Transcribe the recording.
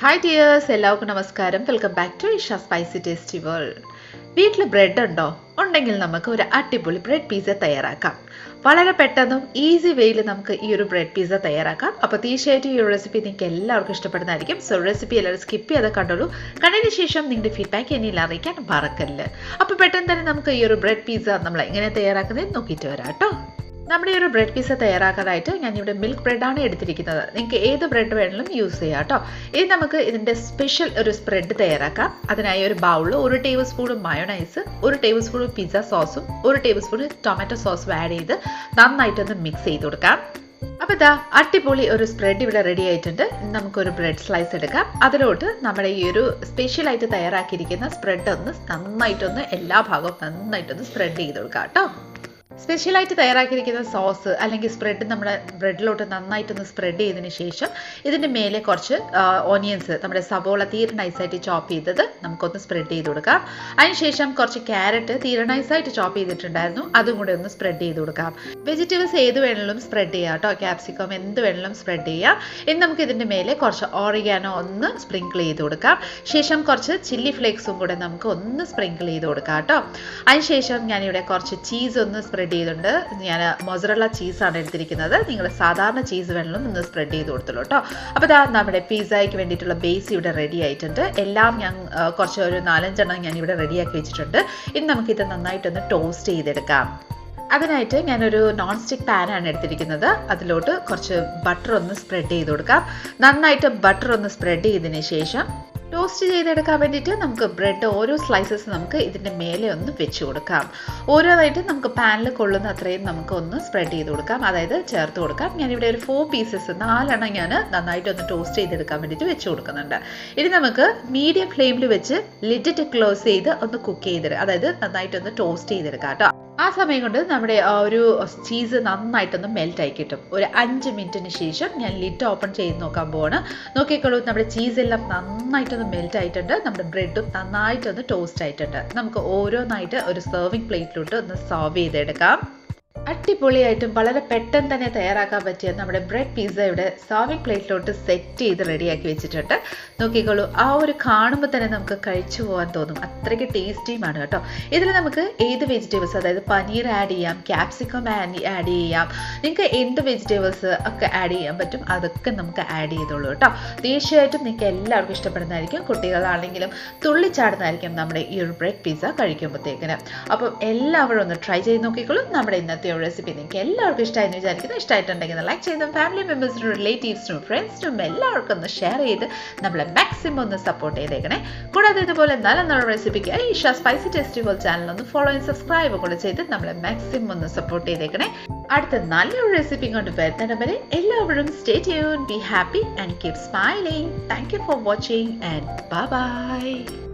Hi dears എല്ലാവർക്കും നമസ്കാരം. Welcome back to Isha spicy tasty world വീട്ടിൽ ബ്രെഡ് ഉണ്ടോ? ഉണ്ടെങ്കിൽ നമുക്ക് ഒരു അടിപൊളി ബ്രെഡ് പിസ്സ തയ്യാറാക്കാം. വളരെ പെട്ടെന്നും ഈസി വേയിൽ നമുക്ക് ഈ ഒരു ബ്രെഡ് പിസ്സ തയ്യാറാക്കാം. അപ്പോൾ തീർച്ചയായിട്ടും ഈ റെസിപ്പി നിങ്ങൾക്ക് എല്ലാവർക്കും ഇഷ്ടപ്പെടുന്നതായിരിക്കും. സോ റെസിപ്പി എല്ലാവരും സ്കിപ്പ് ചെയ്ത് കണ്ടോളൂ. കണ്ടതിന് ശേഷം നിങ്ങളുടെ ഫീഡ്ബാക്ക് എന്നിൽ അറിയിക്കാൻ മറക്കല്ല് അപ്പോൾ പെട്ടെന്ന് തന്നെ നമുക്ക് ഈ ഒരു ബ്രെഡ് പിസ്സ നമ്മൾ എങ്ങനെ തയ്യാറാക്കുന്നത് നോക്കിയിട്ട് വരാം കേട്ടോ. നമ്മുടെ ഒരു ബ്രെഡ് പിസ്സ തയ്യാറാക്കാനായിട്ട് ഞാനിവിടെ മിൽക്ക് ബ്രെഡാണ് എടുത്തിരിക്കുന്നത്. നിങ്ങൾക്ക് ഏത് ബ്രെഡ് വേണമെങ്കിലും യൂസ് ചെയ്യാം കേട്ടോ. ഇനി നമുക്ക് ഇതിന്റെ സ്പെഷ്യൽ ഒരു സ്പ്രെഡ് തയ്യാറാക്കാം. അതിനായി ഒരു ബൗളിൽ ഒരു ടേബിൾ സ്പൂൺ മയോണൈസ് ഒരു ടേബിൾ സ്പൂൺ പിസ്സ സോസും ഒരു ടേബിൾ സ്പൂൺ ടൊമാറ്റോ സോസും ആഡ് ചെയ്ത് നന്നായിട്ടൊന്ന് മിക്സ് ചെയ്ത് കൊടുക്കാം. അപ്പോൾ ഇതാ അടിപൊളി ഒരു സ്പ്രെഡ് ഇവിടെ റെഡി ആയിട്ടുണ്ട്. നമുക്കൊരു ബ്രെഡ് സ്ലൈസ് എടുക്കാം. അതിലോട്ട് നമ്മുടെ ഈ ഒരു സ്പെഷ്യലായിട്ട് തയ്യാറാക്കിയിരിക്കുന്ന സ്പ്രെഡ് ഒന്ന് നന്നായിട്ടൊന്ന് എല്ലാ ഭാഗവും നന്നായിട്ടൊന്ന് സ്പ്രെഡ് ചെയ്ത് കൊടുക്കാം കേട്ടോ. സ്പെഷ്യലായിട്ട് തയ്യാറാക്കിയിരിക്കുന്ന സോസ് അല്ലെങ്കിൽ സ്പ്രെഡ് നമ്മുടെ ബ്രെഡിലോട്ട് നന്നായിട്ടൊന്ന് സ്പ്രെഡ് ചെയ്തതിന് ശേഷം ഇതിന്റെ മേലെ കുറച്ച് ഓനിയൻസ് നമ്മുടെ സവോള തീരെ നൈസായിട്ട് ചോപ്പ് ചെയ്തത് നമുക്കൊന്ന് സ്പ്രെഡ് ചെയ്ത് കൊടുക്കാം. അതിനുശേഷം കുറച്ച് ക്യാരറ്റ് തീരെ നൈസായിട്ട് ചോപ്പ് ചെയ്തിട്ടുണ്ടായിരുന്നു. അതും കൂടെ ഒന്ന് സ്പ്രെഡ് ചെയ്ത് കൊടുക്കാം. വെജിറ്റബിൾസ് ഏത് വേണമെങ്കിലും സ്പ്രെഡ് ചെയ്യാം കേട്ടോ. ക്യാപ്സിക്കം എന്ത് വേണമെങ്കിലും സ്പ്രെഡ് ചെയ്യാം. ഇനി നമുക്ക് ഇതിന്റെ മേലെ കുറച്ച് ഓറിഗാനോ ഒന്ന് സ്പ്രിങ്കിൾ ചെയ്ത് കൊടുക്കാം. ശേഷം കുറച്ച് ചില്ലി ഫ്ലേക്സും കൂടെ നമുക്ക് ഒന്ന് സ്പ്രിങ്കിൾ ചെയ്ത് കൊടുക്കാം കേട്ടോ. അതിനുശേഷം ഞാനിവിടെ കുറച്ച് ചീസ് ഒന്ന് സ്പ്രെഡ് ചെയ്തിട്ടുണ്ട്. ഞാൻ മൊസറല്ല ചീസാണ് എടുത്തിരിക്കുന്നത്. നിങ്ങൾ സാധാരണ ചീസ് വേണമെങ്കിലും നിങ്ങൾ സ്പ്രെഡ് ചെയ്ത് കൊടുത്തുള്ളൂ കേട്ടോ അപ്പോൾ ഇതാ നമ്മുടെ പിസ്സയ്ക്ക് വേണ്ടിയിട്ടുള്ള ബേസ് ഇവിടെ റെഡി ആയിട്ടുണ്ട്. എല്ലാം ഞാൻ കുറച്ച് ഒരു നാലഞ്ചെണ്ണം ഞാൻ ഇവിടെ റെഡിയാക്കി വെച്ചിട്ടുണ്ട്. ഇനി നമുക്കിത് നന്നായിട്ടൊന്ന് ടോസ്റ്റ് ചെയ്തെടുക്കാം. അതിനായിട്ട് ഞാനൊരു നോൺ സ്റ്റിക്ക് പാനാണ് എടുത്തിരിക്കുന്നത്. അതിലോട്ട് കുറച്ച് ബട്ടർ ഒന്ന് സ്പ്രെഡ് ചെയ്ത് കൊടുക്കാം. നന്നായിട്ട് ബട്ടർ ഒന്ന് സ്പ്രെഡ് ചെയ്തതിന് ശേഷം ടോസ്റ്റ് ചെയ്തെടുക്കാൻ വേണ്ടിയിട്ട് നമുക്ക് ബ്രെഡ് ഓരോ സ്ലൈസസ് നമുക്ക് ഇതിന്റെ മേലെ ഒന്ന് വെച്ച് കൊടുക്കാം. ഓരോന്നായിട്ട് നമുക്ക് പാനിൽ കൊള്ളുന്ന അത്രയും നമുക്ക് ഒന്ന് സ്പ്രെഡ് ചെയ്ത് കൊടുക്കാം. അതായത് ചേർത്ത് കൊടുക്കാം. ഞാനിവിടെ ഒരു ഫോർ പീസസ് നാലെണ്ണം ഞാൻ നന്നായിട്ട് ഒന്ന് ടോസ്റ്റ് ചെയ്തെടുക്കാൻ വേണ്ടിയിട്ട് വെച്ച് കൊടുക്കുന്നുണ്ട്. ഇനി നമുക്ക് മീഡിയം ഫ്ലെയിമിൽ വെച്ച് ലിഡിറ്റ് ക്ലോസ് ചെയ്ത് ഒന്ന് കുക്ക് ചെയ്തെടുക്കുക അതായത് നന്നായിട്ട് ഒന്ന് ടോസ്റ്റ് ചെയ്തെടുക്കാം കേട്ടോ. ആ സമയം കൊണ്ട് നമ്മുടെ ഒരു ചീസ് നന്നായിട്ടൊന്ന് മെൽറ്റ് ആയി കിട്ടും. ഒരു അഞ്ച് മിനിറ്റിന് ശേഷം ഞാൻ ലിറ്റ് ഓപ്പൺ ചെയ്ത് നോക്കാൻ പോവാണ്. നോക്കിക്കോളൂ നമ്മുടെ ചീസ് എല്ലാം നന്നായിട്ടൊന്ന് മെൽറ്റ് ആയിട്ടുണ്ട് നമ്മുടെ ബ്രെഡും നന്നായിട്ടൊന്ന് ടോസ്റ്റ് ആയിട്ടുണ്ട്. നമുക്ക് ഓരോന്നായിട്ട് ഒരു സെർവിങ് പ്ലേറ്റിലോട്ട് ഒന്ന് സെർവ് ചെയ്തെടുക്കാം. അടിപൊളിയായിട്ടും വളരെ പെട്ടെന്ന് തന്നെ തയ്യാറാക്കാൻ പറ്റിയ നമ്മുടെ ബ്രെഡ് പിസ്സ ഇവിടെ സർവിങ് പ്ലേറ്റിലോട്ട് സെറ്റ് ചെയ്ത് റെഡിയാക്കി വെച്ചിട്ടുണ്ട്. നോക്കിക്കോളൂ ആ ഒരു കാണുമ്പോൾ തന്നെ നമുക്ക് കഴിച്ചു പോകാൻ തോന്നും. അത്രയ്ക്ക് ടേസ്റ്റിയുമാണ് കേട്ടോ. ഇതിൽ നമുക്ക് ഏത് വെജിറ്റബിൾസ് അതായത് പനീർ ആഡ് ചെയ്യാം ക്യാപ്സിക്കം ആഡ് ചെയ്യാം നിങ്ങൾക്ക് എന്ത് വെജിറ്റബിൾസ് ഒക്കെ ആഡ് ചെയ്യാൻ പറ്റും അതൊക്കെ നമുക്ക് ആഡ് ചെയ്തോളൂ കേട്ടോ. തീർച്ചയായിട്ടും നിങ്ങൾക്ക് എല്ലാവർക്കും ഇഷ്ടപ്പെടുന്നതായിരിക്കും. കുട്ടികളാണെങ്കിലും തുള്ളിച്ചാടുന്നതായിരിക്കും നമ്മുടെ ഈ ഒരു ബ്രെഡ് പിസ്സ കഴിക്കുമ്പോഴത്തേക്കിന് അപ്പം എല്ലാവരും ഒന്ന് ട്രൈ ചെയ്ത് നോക്കിക്കോളും. നമ്മുടെ ഇന്നത്തെ ഒരു റെസിപ്പി നിങ്ങൾക്ക് എല്ലാവർക്കും ഇഷ്ടമായെന്ന് വിചാരിക്കുന്നു. ഇഷ്ടമായിട്ടുണ്ടെങ്കിൽ ലൈക്ക് ചെയ്തും ഫാമിലി മെമ്പേഴ്സിനും റിലേറ്റീവ്സിനും ഫ്രണ്ട്സിനും എല്ലാവർക്കും ഒന്ന് ഷെയർ ചെയ്ത് നമ്മളെ മാക്സിമം ഒന്ന് സപ്പോർട്ട് ചെയ്തേക്കണേ. കൂടാതെ ഇതുപോലെ നല്ല നല്ല റെസിപ്പിക്ക് ഈഷ സ്പൈസി ഫെസ്റ്റിവൽ ചാനൽ ഒന്ന് ഫോളോ ആൻഡ് സബ്സ്ക്രൈബ് കൂടെ ചെയ്ത് നമ്മളെ മാക്സിമം ഒന്ന് സപ്പോർട്ട് ചെയ്തേക്കണേ. അടുത്ത നല്ലൊരു റെസിപ്പി കൊണ്ട് വരുന്നിടം വരെ എല്ലാവരും stay tune be happy and keep smiling thank you for watching and bye bye